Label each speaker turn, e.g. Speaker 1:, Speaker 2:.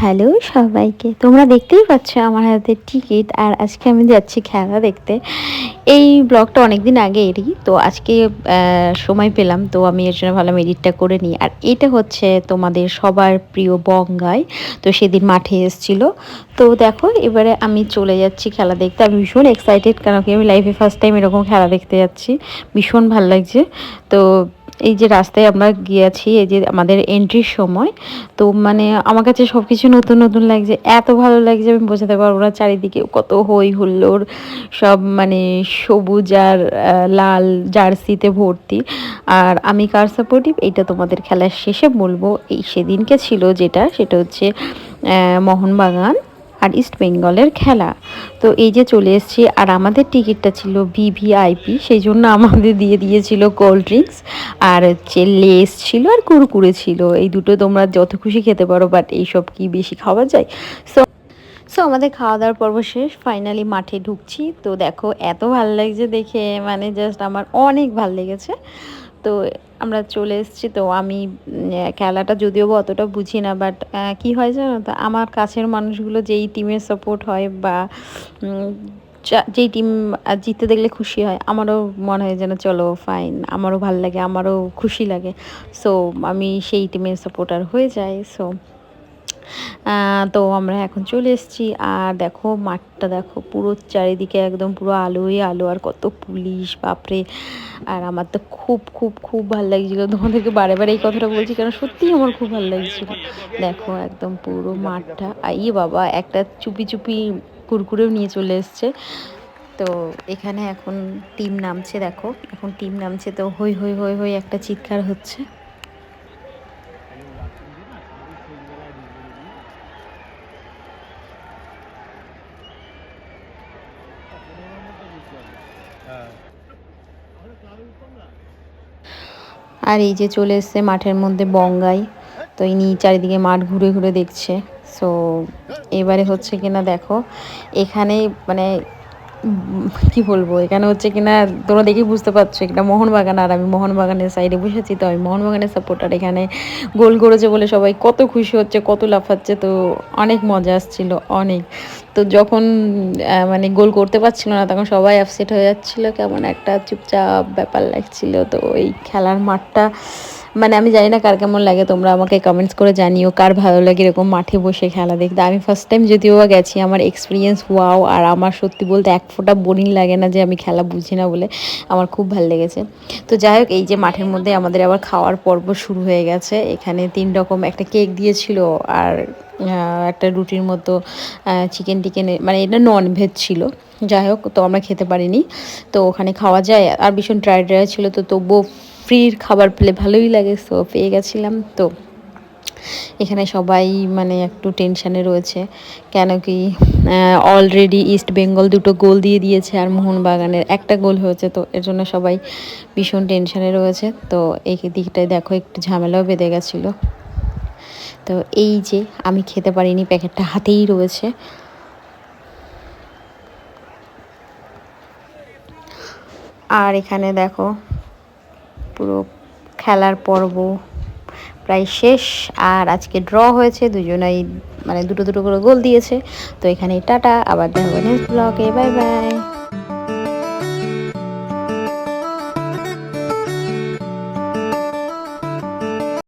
Speaker 1: Hello সবাইকে, তোমরা দেখতেই পাচ্ছ আমার হাতে টিকিট আর আজকে আমি যাচ্ছি খেলা দেখতে। এই ব্লগটা অনেক দিন আগে এরই, তো আজকে সময় পেলাম, তো আমি এর জন্য ভাবলাম এডিটটা করে নিই। আর এটা হচ্ছে তোমাদের সবার প্রিয় বঙ্গাই, তো সেদিন মাঠে এসেছিল। তো দেখো, এবারে আমি চলে যাচ্ছি খেলা দেখতে। আমি ভীষণ এক্সাইটেড কারণ কি আমি লাইফে ফার্স্ট টাইম এরকম খেলা দেখতে যাচ্ছি। ভীষণ ভালো লাগছে। তো এই যে রাস্তায় আমরা গিয়েছি, এই যে আমাদের এন্ট্রির সময়, তো মানে আমার কাছে সব কিছু নতুন নতুন লাগছে, এত ভালো লাগছে, আমি বোঝাতে পারব না চারিদিকে কত হই হুল্লোড়, সব মানে সবুজ আর লাল জার্সিতে ভর্তি। আর আমি কার সাপোর্টিভ এইটা তোমাদের খেলার শেষে বলব, এই সেদিনকে ছিল যেটা, সেটা হচ্ছে মোহনবাগান। আর ইস্ট বেঙ্গলের খেলা। তো এই যে চলে এসেছি, আর আমাদের টিকিটটা ছিল ভিভিআইপি সেই জন্য আমাদের দিয়ে দিয়েছিল কোল্ড ড্রিঙ্কস আর হচ্ছে লেস ছিল আর কুরকুরে ছিল। এই দুটো তোমরা যত খুশি খেতে পারো বাট এইসব কি বেশি খাওয়া যায়? সো সো আমাদের খাওয়া দাওয়ার পর্ব শেষ। ফাইনালি মাঠে ঢুকছি। তো দেখো, এত ভালো লাগছে দেখে। মানে জাস্ট আমার অনেক ভালো লেগেছে। তো আমরা চলে এসেছি। তো আমি খেলাটা যদিও বা অতটা বুঝি না বাট কি হয় জানো তো, আমার কাছের মানুষগুলো যেই টিমের সাপোর্ট হয় বা যেই টিম জিততে দেখলে খুশি হয়, আমারও মনে হয় যেন চলো ফাইন আমারও ভালো লাগে, আমারও খুশি লাগে। সো আমি সেই টিমের সাপোর্টার হয়ে যাই সো তো আমরা এখন চলে এসেছি। আর দেখো, মাঠটা দেখো, পুরো চারিদিকে একদম পুরো আলোই আলো, আর কত পুলিশ, বাপরে! আর আমার তো খুব খুব খুব ভালো লাগছিল। তোমাদেরকে বারে বারে এই কথাটা বলছি কারণ সত্যিই আমার খুব ভালো লাগছিল। দেখো, একদম পুরো মাঠটা। আইয়ে বাবা, একটা চুপি চুপি কুরকুরেও নিয়ে চলে এসছে। তো এখানে এখন টিম নামছে, দেখো। এখন টিম নামছে, তো হই হই হই হই একটা চিৎকার হচ্ছে। আর এই যে চলে এসছে মাঠের মধ্যে বঙ্গাই। তো ইনি চারিদিকে মাঠ ঘুরে ঘুরে দেখছে। সো এবারে হচ্ছে কিনা দেখো এখানে মানে কি বলব? এখানে হচ্ছে কিনা তোমরা দেখেই বুঝতে পারছ এটা মোহনবাগান, আর আমি মোহনবাগানের সাইডে বসেছি, তো আমি মোহনবাগানের সাপোর্টার এখানে গোল করেছে বলে সবাই কত খুশি হচ্ছে, কত লাফাচ্ছে, তো অনেক মজা আসছিল, অনেক। তো যখন মানে গোল করতে পারছিল না, তখন সবাই আপসেট হয়ে যাচ্ছিল, কেমন একটা চুপচাপ ব্যাপার লাগছিল, তো এই খেলার মাঠটা মানে আমি জানি না কার কেমন লাগে, তোমরা আমাকে কমেন্টস করে জানিও কার ভালো লাগে এরকম মাঠে বসে খেলা দেখতে। আমি ফার্স্ট টাইম যদিও গেছি, আমার এক্সপিরিয়েন্স ওয়াও আর আমার সত্যি বলতে এক ফোঁটা বোরিং লাগে না যে আমি খেলা বুঝি না বলে, আমার খুব ভালো লেগেছে। তো যাই হোক, এই যে মাঠের মধ্যে আমাদের আবার খাওয়ার পর্ব শুরু হয়ে গেছে। এখানে তিন রকম একটা কেক দিয়েছিল আর একটা রুটির মতো চিকেন টিকেন মানে এটা নন ভেজ ছিল। যাই হোক, তো আমরা খেতে পারিনি। তো ওখানে খাওয়া যায়, আর ভীষণ ড্রাই ড্রাই ছিল, তো তবুও ফ্রির খাবার পেলে ভালোই লাগে সো পেয়ে গেছিলাম। তো এখানে সবাই মানে একটু টেনশানে রয়েছে, কেন কি অলরেডি ইস্ট বেঙ্গল দুটো গোল দিয়ে দিয়েছে আর মোহনবাগানের একটা গোল হয়েছে, তো এর জন্য সবাই ভীষণ টেনশানে রয়েছে। তো এই দিকটায় দেখো একটু ঝামেলাও বেঁধে গেছিল। তো এই যে আমি খেতে পারিনি, প্যাকেটটা হাতেই রয়েছে। আর এখানে দেখো পুরো খেলার পর্ব প্রায় শেষ। আর আজকে ড্র হয়েছে, দুজনাই মানে দুটো দুটো করে গোল দিয়েছে। তো এখানে টাটা, আবার দেখা হবে নেক্সট ব্লগে বাই বাই।